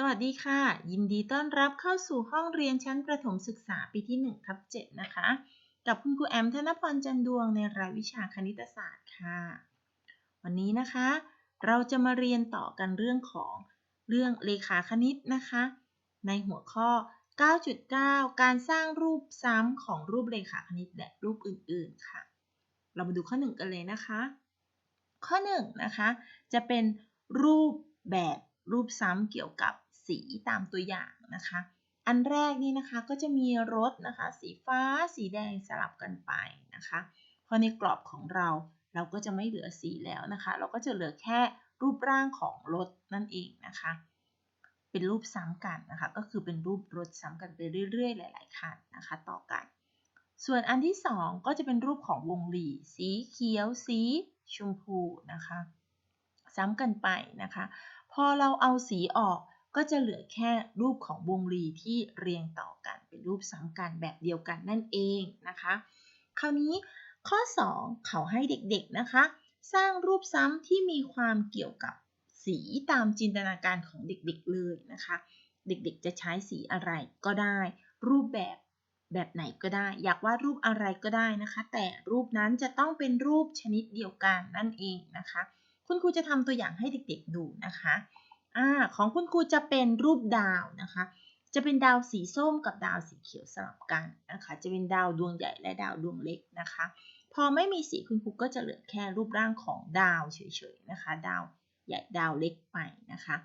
สวัสดีค่ะ ยินดีต้อนรับเข้าสู่ห้องเรียนชั้นประถมศึกษาปีที่1ทับ7นะคะ กับคุณครูแอมธนพรจันดวงในรายวิชาคณิตศาสตร์ค่ะ วันนี้นะคะ เราจะมาเรียนต่อกันเรื่องของเรื่องเลขาคณิตนะคะ ในหัวข้อ 9.9 การสร้างรูปซ้ำของรูปเลขาคณิตและรูปอื่นๆค่ะ เรามาดูข้อ 1 กันเลยนะคะ ข้อ 1 นะคะ จะเป็นรูปแบบรูปซ้ำเกี่ยวกับ สีตามตัวอย่างนะคะ อันแรกนี่นะคะก็จะมีรถนะคะ สีฟ้าสีแดงสลับกันไปนะคะพอในกรอบของเราเราก็จะไม่เหลือสีแล้วนะคะ เราก็จะเหลือแค่รูปร่างของรถนั่นเองนะคะ เป็นรูปซ้ำกันนะคะ ก็คือเป็นรูปรถซ้ำกันไปเรื่อยๆ หลาย ๆ คันนะคะ ต่อกัน ส่วนอันที่สองก็จะเป็นรูปของวงรีสีเขียว สีชมพูนะคะ ซ้ำกันไปนะคะ พอเราเอาสีออก ก็จะเหลือแค่รูปของวงรีที่เรียงต่อกันเป็นรูปซ้ำกันแบบเดียวกันนั่นเองนะคะ คราวนี้ข้อ 2 เขาให้เด็กๆนะคะ สร้างรูปซ้ำที่มีความเกี่ยวกับสีตามจินตนาการของเด็กๆเลยนะคะ เด็กๆจะใช้สีอะไรก็ได้ รูปแบบแบบไหนก็ได้ อยากวาดรูปอะไรก็ได้นะคะ แต่รูปนั้นจะต้องเป็นรูปชนิดเดียวกันนั่นเองนะคะ คุณครูจะทำตัวอย่างให้เด็กๆดูนะคะ อ่าของคุณครูจะเป็นรูปดาวนะคะ จะเป็นดาวสีส้มกับดาวสีเขียวสลับกันนะคะ จะเป็นดาวดวงใหญ่และดาวดวงเล็กนะคะ พอไม่มีสีคุณครูก็จะเหลือแค่รูปร่างของดาวเฉยๆนะคะ ดาวใหญ่ดาวเล็กไปนะคะ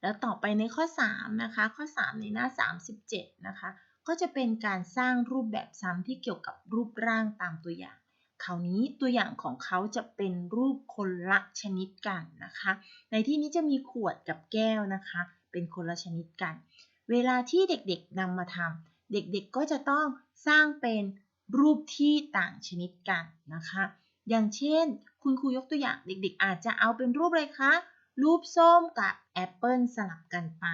แล้วต่อไปในข้อ3นะคะ ข้อ 3 ในหน้า 37 นะคะ ก็จะเป็นการสร้างรูปแบบซ้ำที่เกี่ยวกับรูปร่างตามตัวอย่าง คราวนี้ตัวอย่างของเขาจะเป็นรูปคนละชนิดกันนะคะ ในที่นี้จะมีขวดกับแก้วนะคะ เป็นคนละชนิดกัน เวลาที่เด็กๆนำมาทำเด็กๆก็จะต้องสร้างเป็นรูปที่ต่างชนิดกันนะคะ อย่างเช่น คุณครูยกตัวอย่างเด็กๆ อาจจะเอาเป็นรูปอะไรคะ รูปส้มกับแอปเปิลสลับกันไป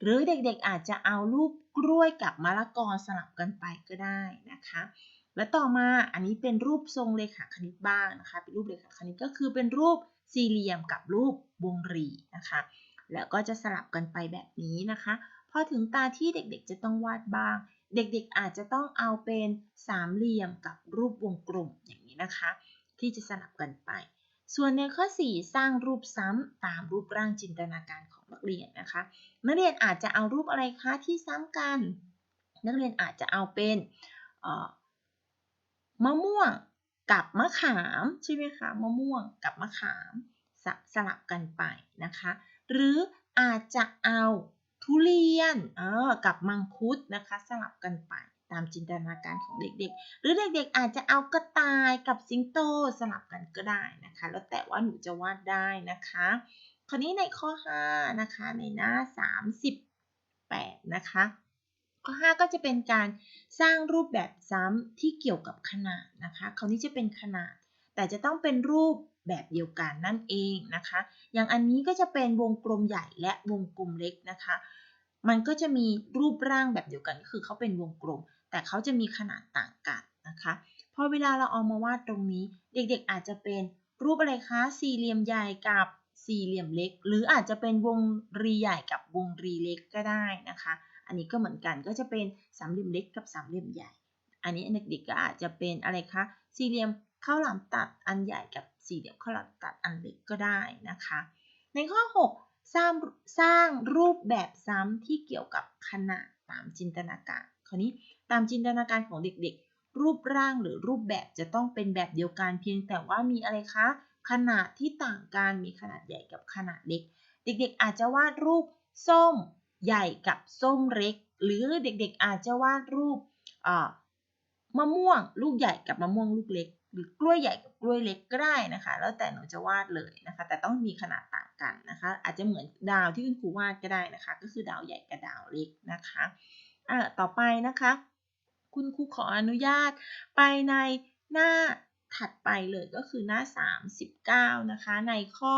หรือเด็กๆอาจจะเอารูปกล้วยกับมะละกอสลับกันไปก็ได้นะคะ และต่อมาอันนี้เป็นรูปทรงเลขาคณิตบ้างนะคะ เป็นรูปเลขาคณิตก็คือเป็นรูปสี่เหลี่ยมกับรูปวงรีนะคะ แล้วก็จะสลับกันไปแบบนี้นะคะ พอถึงตาที่เด็กๆจะต้องวาดบ้าง เด็กๆอาจจะต้องเอาเป็นสามเหลี่ยมกับรูปวงกลมอย่างนี้นะคะ ที่จะสลับกันไป ส่วนในข้อ 4 สร้างรูปซ้ำตามรูปร่างจินตนาการของนักเรียนนะคะ นักเรียนอาจจะเอารูปอะไรคะที่ซ้ำกัน นักเรียนอาจจะเอาเป็น มะม่วงกับมะขามใช่ไหมคะมะม่วงกับมะขามสสลับกันไปนะคะ หรืออาจจะเอาทุเรียนเออกับมังคุดนะคะ สลับกันไปตามจินตนาการของเด็กๆ หรือเด็กๆอาจจะเอากระต่ายกับสิงโตสลับกันก็ได้นะคะ แล้วแต่ว่าหนูจะวาดได้นะคะ คราวนี้ในข้อ 5 นะคะในหน้า 38 นะคะ ข้อ 5 ก็จะเป็นการสร้างรูปแบบซ้ำที่เกี่ยวกับขนาดนะคะ คราวนี้จะเป็นขนาด แต่จะต้องเป็นรูปแบบเดียวกันนั่นเองนะคะ อย่างอันนี้ก็จะเป็นวงกลมใหญ่และวงกลมเล็กนะคะ มันก็จะมีรูปร่างแบบเดียวกัน คือเขาเป็นวงกลม แต่เขาจะมีขนาดต่างกันนะคะพอเวลาเราเอามาวาดตรงนี้ เด็กๆอาจจะเป็นรูปอะไรคะ สี่เหลี่ยมใหญ่กับสี่เหลี่ยมเล็ก หรืออาจจะเป็นวงรีใหญ่กับวงรีเล็กก็ได้นะคะ อันนี้ก็เหมือนกันก็จะเป็นสามเหลี่ยมเล็กกับสามเหลี่ยมใหญ่ อันนี้เด็กๆก็อาจจะเป็นอะไรคะสี่เหลี่ยมข้าวหลามตัดอันใหญ่กับสี่เหลี่ยมข้าวหลามตัดอันเล็กก็ได้นะคะ ในข้อ 6 สร้างสร้างรูปแบบซ้ำที่เกี่ยวกับขนาดตามจินตนาการคราวนี้ตามจินตนาการของเด็กๆ รูปร่างหรือรูปแบบจะต้องเป็นแบบเดียวกันเพียงแต่ว่ามีอะไรคะขนาดที่ต่างกันมีขนาดใหญ่กับขนาดเล็ก เด็กๆ อาจจะวาดรูปส้ม ใหญ่กับส้มเล็ก หรือเด็กๆอาจจะวาดรูปมะม่วงลูกใหญ่กับมะม่วงลูกเล็ก หรือกล้วยใหญ่กับกล้วยเล็กก็ได้นะคะ แล้วแต่หนูจะวาดเลยนะคะ แต่ต้องมีขนาดต่างกันนะคะ อาจจะเหมือนดาวที่คุณครูวาดก็ได้นะคะ ก็คือดาวใหญ่กับดาวเล็กนะคะอ่าต่อไปนะคะ คุณครูขออนุญาตไปในหน้าถัดไปเลยก็คือหน้า 39 นะคะ ในข้อ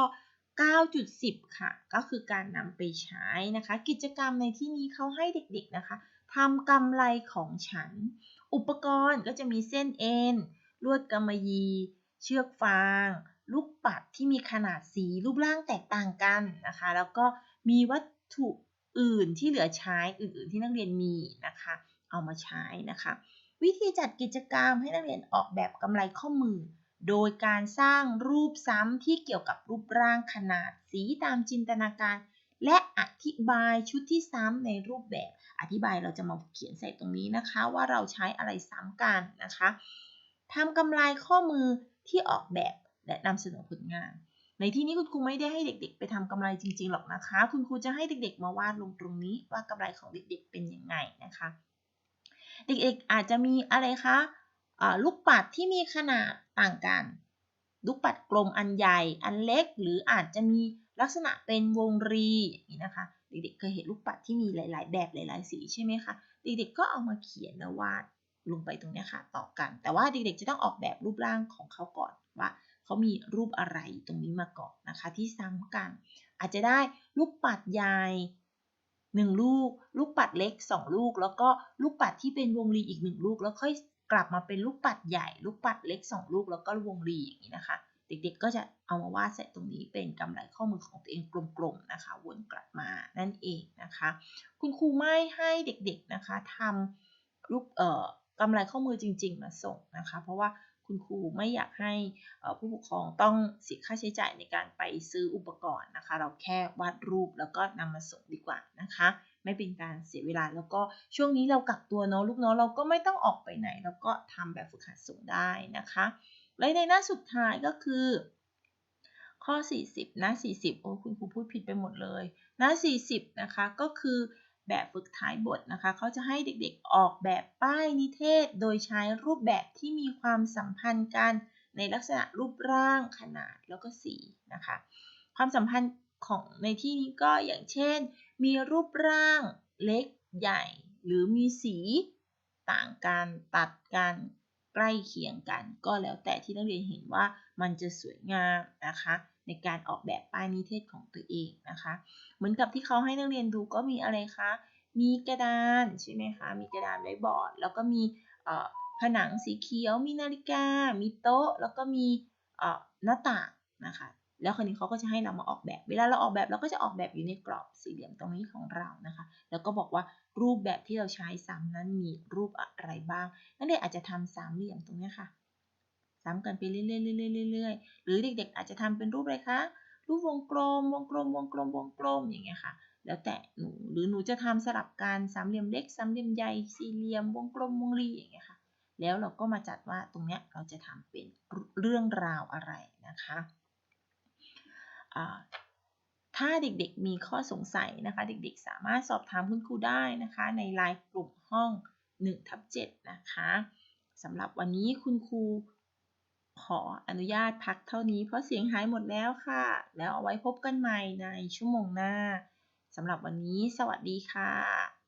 9.10 ค่ะ ก็คือการนำไปใช้นะคะ กิจกรรมในที่นี้เขาให้เด็กๆนะคะทำกำไรของฉัน อุปกรณ์ก็จะมีเส้นเอ็นลวดกำมะหยี่เชือกฟาง ลูกปัดที่มีขนาดสีรูปร่างแตกต่างกันนะคะ แล้วก็มีวัตถุอื่นที่เหลือใช้อื่นๆที่นักเรียนมีนะคะ เอามาใช้นะคะ วิธีจัดกิจกรรมให้นักเรียนออกแบบกำไรข้อมือ โดยการสร้างรูปซ้ำที่เกี่ยวกับรูปร่างขนาดสีตามจินตนาการ และอธิบายชุดที่ซ้ำในรูปแบบ อธิบายเราจะมาเขียนใส่ตรงนี้นะคะ ว่าเราใช้อะไรซ้ำกันนะคะทำกำไรข้อมือที่ออกแบบและนำเสนอผลงาน ในที่นี้คุณครูไม่ได้ให้เด็ก ๆ ไปทำกำไรจริงๆหรอกนะคะ คุณครูจะให้เด็ก ๆ มาวาดลงตรงนี้ว่ากำไรของเด็กๆเป็นยังไงนะคะ เด็กๆอาจจะมีอะไรคะ ลูกปัดที่มีขนาดต่างกัน ลูกปัดกลมอันใหญ่ อันเล็ก หรืออาจจะมีลักษณะเป็นวงรีอย่างนี้นะคะเด็กๆเคยเห็นลูกปัดที่มีหลาย ๆ แบบหลายๆ สีใช่ไหมคะเด็กๆก็เอามาเขียนแล้ววาดลงไปตรงนี้ค่ะต่อกัน แต่ว่าเด็กๆจะต้องออกแบบรูปร่างของเขาก่อนว่าเขามีรูปอะไรตรงนี้มาก่อนนะคะ ที่ซ้ำกัน อาจจะได้ลูกปัดใหญ่หนึ่งลูก ลูกปัดเล็กสองลูก แล้วก็ลูกปัดที่เป็นวงรีอีกหนึ่งลูก แล้วค่อย กลับมาเป็นลูกปัดใหญ่ ลูกปัดเล็กสองลูกแล้วก็วงรีอย่างนี้นะคะ เด็กๆก็จะเอามาวาดใส่ตรงนี้เป็นกำไรข้อมือของตัวเองกลมๆนะคะวนกลับมานั่นเองนะคะ คุณครูไม่ให้เด็กๆนะคะทำลูกเอ่อกำไรข้อมือจริง ๆ มาส่งนะคะ เพราะว่าคุณครูไม่อยากให้ผู้ปกครองต้องเสียค่าใช้จ่ายในการไปซื้ออุปกรณ์นะคะ เราแค่วาดรูปแล้วก็นำมาส่งดีกว่านะคะ ไม่เป็นการเสียเวลา แล้วก็ช่วงนี้เรากักตัวเนาะลูกเนาะเราก็ไม่ต้องออกไปไหน แล้วก็ทำแบบฝึกหัดส่งได้นะคะ และในหน้าสุดท้ายก็คือ ข้อ 40 หน้า 40 โอ้คุณครูพูดผิดไปหมดเลย หน้า 40 นะคะก็คือแบบฝึกท้ายบทนะคะเขาจะให้เด็กๆออกแบบป้ายนิเทศ โดยใช้รูปแบบที่มีความสัมพันธ์กันในลักษณะรูปร่างขนาดแล้วก็สีนะคะ ความสัมพันธ์ของในที่นี้ก็อย่างเช่น มีรูปร่างเล็กใหญ่ หรือมีสีต่างกันตัดกันใกล้เคียงกัน ก็แล้วแต่ที่นักเรียนเห็นว่ามันจะสวยงามนะคะ ในการออกแบบป้ายนิเทศของตัวเองนะคะ เหมือนกับที่เขาให้นักเรียนดูก็มีอะไรคะมีกระดานใช่ไหมคะมีกระดานไว้บอร์ด แล้วก็มีผนังสีเขียว มีนาฬิกา มีโต๊ะ แล้วก็มีหน้าต่างนะคะ แล้วคนนี้เขาก็จะให้เรามาออกแบบ เวลาเราออกแบบเราก็จะออกแบบอยู่ในกรอบสี่เหลี่ยมตรงนี้ของเรานะคะ แล้วก็บอกว่ารูปแบบที่เราใช้ซ้ำนั้นมีรูปอะไรบ้าง นักเรียนอาจจะทำสามเหลี่ยมตรงนี้ค่ะ ซ้ำกันไปเรื่อยๆเรื่อยๆหรือเด็กๆ อาจจะทำเป็นรูปอะไรคะ รูปวงกลม วงกลม วงกลม วงกลม อย่างเงี้ยค่ะ แล้วแต่หนู หรือหนูจะทำสลับกันสามเหลี่ยมเล็ก สามเหลี่ยมใหญ่ สี่เหลี่ยม วงกลม วงรี อย่างเงี้ยค่ะ แล้วเราก็มาจัดว่าตรงเนี้ยเราจะทำเป็นเรื่องราวอะไรนะคะ ถ้าเด็กๆมีข้อสงสัยนะคะ เด็กๆ สามารถสอบถามคุณครูได้นะคะ ในไลน์กลุ่มห้อง1ทับ7นะคะสำหรับวันนี้คุณครูขออนุญาตพักเท่านี้เพราะเสียงหายหมดแล้วค่ะ แล้วเอาไว้พบกันใหม่ในชั่วโมงหน้าสำหรับวันนี้สวัสดีค่ะ